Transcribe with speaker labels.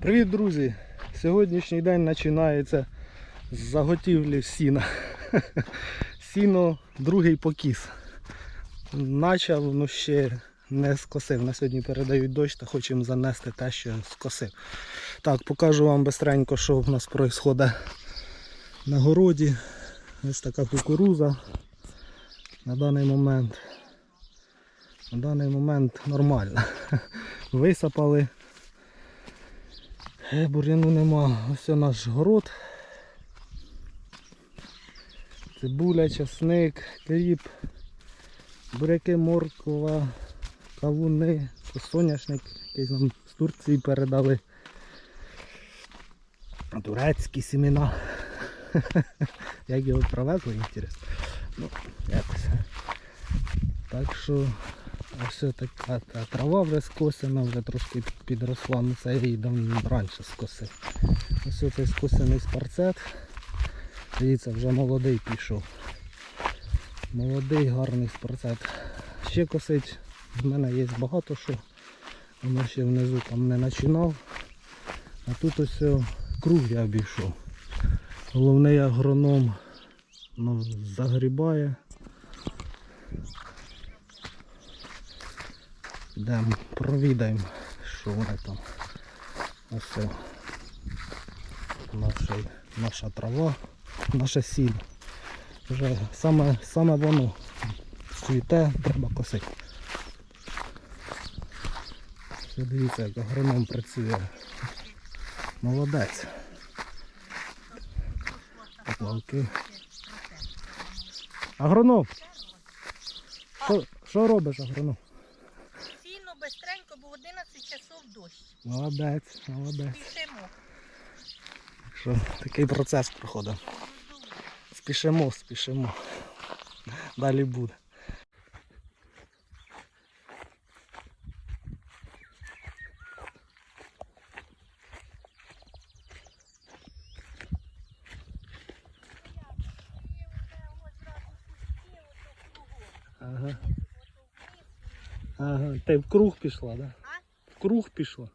Speaker 1: Привіт, друзі! Сьогоднішній день починається з заготівлі сіна. Сіно другий покіс. Начав, ну ще не скосив. На сьогодні передають дощ та хочемо занести те, що скосив. Так, покажу вам бистренько, що в нас відбувається на городі. Ось така кукуруза на даний момент. На даний момент нормально. Висапали. Е, бур'яну нема. Ось наш город. Цибуля, часник, кріп, буряки, морква, кавуни, соняшник, якийсь нам з Турції передали. Турецькі семена. Як його привезли, інтересно. Ну, якось. Так що ось така та трава вже скосена, вже трошки підросла, ну це я її давно раніше скосив. Ось цей скосений спарцет. Дивіться, вже молодий пішов. Молодий, гарний спарцет. Ще косить, в мене є багато що. Воно ще внизу там не починав. А тут ось круг я обійшов. Головний агроном ну, загрібає. Йдемо, провідаємо, що вони там. Ось наша, наша трава, наше сіль. Вже саме, саме воно цвіте, треба косити. Все дивіться, як агроном працює. Молодець. Поплавки. Агроном! Що робиш, агроном?
Speaker 2: Бистренько, бо 11 часов дощ.
Speaker 1: Молодець, молодець.
Speaker 2: Пішемо.
Speaker 1: Що такий процес проходить. Спішимо, спішимо. Далі буде. Ага. Ага. Ти в круг пішла, так? Да? В круг пішла.